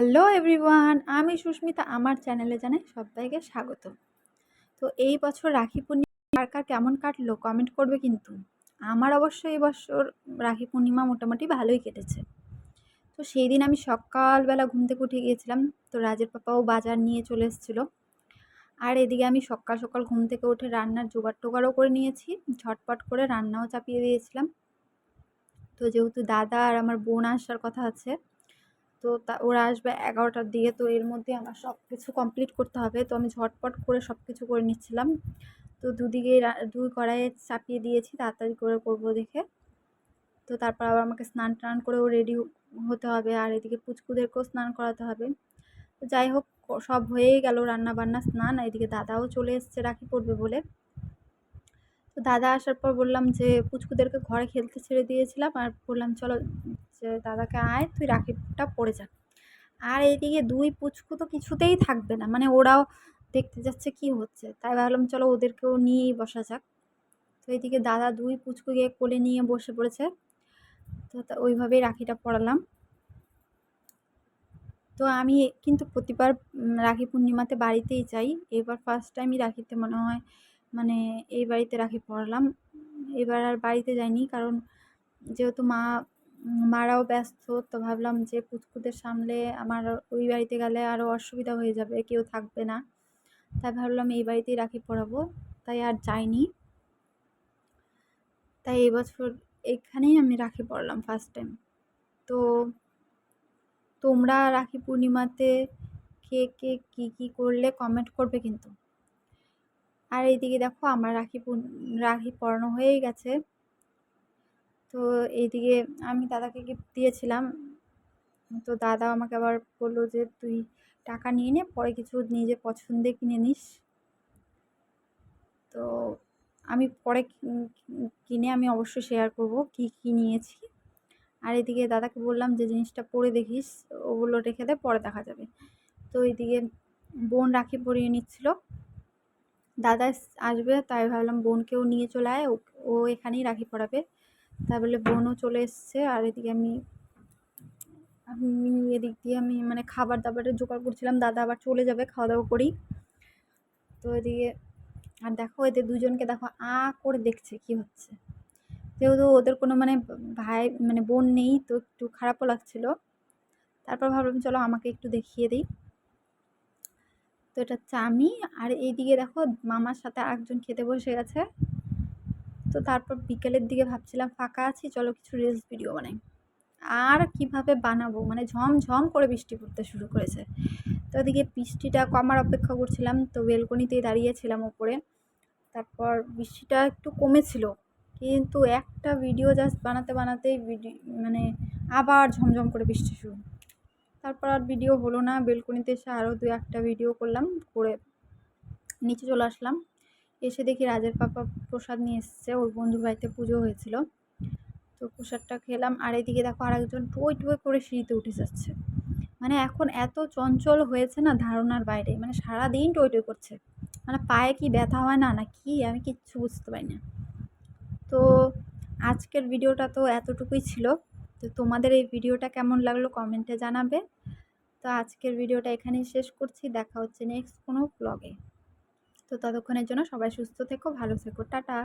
Hello everyone, আমি সুস্মিতা, আমার চ্যানেলে জানাই সবাইকে স্বাগত। তো এই বছর রাখি পূর্ণিমা কার কেমন কাটলো কমেন্ট করবে কিন্তু। আমার অবশ্য এই বছর রাখি পূর্ণিমা মোটামুটি ভালোই কেটেছে। তো সেই দিন আমি সকালবেলা ঘুম থেকে উঠে গিয়েছিলাম, তো রাজের পাপাও বাজার নিয়ে চলে এসেছিল। আর এদিকে আমি সকাল সকাল ঘুম থেকে উঠে রান্নার জোগাড় টোগাড়ও করে নিয়েছি, ঝটপট করে রান্নাও চাপিয়ে দিয়েছিলাম। তো যেহেতু দাদা আর আমার বোন আসার কথা আছে তো তা, ওরা আসবে এগারোটার দিকে। তো এর মধ্যে আমার সব কিছু কমপ্লিট করতে হবে। তো আমি ঝটপট করে সব কিছু করে নিচ্ছিলাম। তো দুদিকে দুই কড়াইয়ে চাপিয়ে দিয়েছি, তাড়াতাড়ি করে করব দেখে। তো তারপর আবার আমাকে স্নান টান করেও রেডি হতে হবে। আর এদিকে পুচকুদেরকেও স্নান করাতে হবে। তো যাই হোক সব হয়েই গেল রান্না বান্না স্নান এদিকে দাদাও চলে এসছে, রাখি পড়বে বলে। তো দাদা আসার পর বললাম যে, পুচকুদেরকে ঘরে খেলতে ছেড়ে দিয়েছিলাম। আর বললাম, চলো যে, দাদাকে আয়, তুই রাখিটা পড়ে যা। আর এইদিকে দুই পুচকু তো কিছুতেই থাকবে না মানে ওরাও দেখতে যাচ্ছে কি হচ্ছে। তাই ভাবলাম, চলো ওদেরকেও নিয়েই বসা যাক। তো এইদিকে দাদা দুই পুচকু গিয়ে কোলে নিয়ে বসে পড়েছে। তো ওইভাবেই রাখিটা পড়ালাম। তো আমি কিন্তু প্রতিবার রাখি পূর্ণিমাতে বাড়িতেই যাই। এবার ফার্স্ট টাইমই রাখিতে মনে হয় মানে এই বাড়িতে রাখি পড়ালাম। এবার আর বাড়িতে যাইনি, কারণ যেহেতু মা মারাও ব্যস্ত। তো ভাবলাম যে পুচকুদের সামলে আমার ওই বাড়িতে গেলে আরও অসুবিধা হয়ে যাবে, কেউ থাকবে না। তাই ভাবলাম এই বাড়িতেই রাখি পড়াবো। তাই আর যাইনি। তাই এবছর এখানেই আমি রাখি পড়লাম ফার্স্ট টাইম তো তোমরা রাখি পূর্ণিমাতে কে কে কী কী করলে কমেন্ট করবে কিন্তু। আর এইদিকে দেখো আমার রাখি রাখি পড়ানো হয়েই গেছে। তো এইদিকে আমি দাদাকে গিফট দিয়েছিলাম। তো দাদা আমাকে আবার বলল যে, তুই টাকা নিয়ে নে, পরে কিছু নিজে পছন্দে কিনে নিস। তো আমি পরে কিনে আমি অবশ্যই শেয়ার করব কি কি নিয়েছি। আর এদিকে দাদাকে বললাম যে, জিনিসটা পরে দেখিস ওগুলো রেখে দে, পরে দেখা যাবে। তো এইদিকে বোন রাখি পরিয়ে নিচ্ছিল। দাদা আসবে, তাই ভাবলাম বোনকেও নিয়ে চলে আয় ও এখানেই রাখি পড়াবে। তাই বলে বোনও চলে এসছে আর এদিকে আমি আমি এদিক দিয়ে আমি মানে খাবার দাবারের জোগাড় করছিলাম, দাদা আবার চলে যাবে খাওয়া দাওয়া করি। তো এদিকে, আর দেখো এদের দুজনকে দেখো আ করে দেখছে কি হচ্ছে। যেহেতু ওদের কোনো মানে ভাই মানে বোন নেই, তো একটু খারাপও লাগছিল। তারপর ভাবলাম চলো আমাকে একটু দেখিয়ে দিই। তো এটা হচ্ছে আমি, আর এইদিকে দেখো মামার সাথে আরেকজন খেতে বসে গেছে। তো তারপর বিকেলের দিকে ভাবছিলাম ফাঁকা আছি, চলো কিছু রিলস ভিডিও বানাই। আর কীভাবে বানাবো? মানে ঝমঝম করে বৃষ্টি পড়তে শুরু করেছে। তো ওদিকে বৃষ্টিটা কমার অপেক্ষা করছিলাম, তো বেলকনিতেই দাঁড়িয়েছিলাম ওপরে। তারপর বৃষ্টিটা একটু কমেছিল, কিন্তু একটা ভিডিও জাস্ট বানাতে বানাতেই ভিডিও মানে আবার ঝমঝম করে বৃষ্টি শুরু। তারপর আর ভিডিও হলো না, বেলকনিতে এসে আরও দু একটা ভিডিও করলাম, করে নিচে চলে আসলাম। এসে দেখি রাজের পাপা প্রসাদ নিয়ে এসছে, ওর বন্ধুর বাড়িতে পুজো হয়েছিল। তো প্রসাদটা খেলাম, আর এদিকে দেখো আরেকজন টই টই করে সিঁড়িতে উঠে যাচ্ছে। মানে এখন এত চঞ্চল হয়েছে না ধারণার বাইরে মানে সারা সারাদিন টই টই করছে। মানে পায়ে কি ব্যথা হয় না না কি, আমি কিচ্ছু বুঝতে পারি না। তো আজকের ভিডিওটা তো এতটুকুই ছিল। তো তোমাদের এই ভিডিওটা কেমন লাগল কমেন্টে জানাবে। তো আজকের ভিডিওটা এখানেই শেষ করছি, দেখা হচ্ছে নেক্সট কোনো ব্লগে তো ততক্ষণের জন্য সবাই সুস্থ থেকো ভালো থেকো টাটা।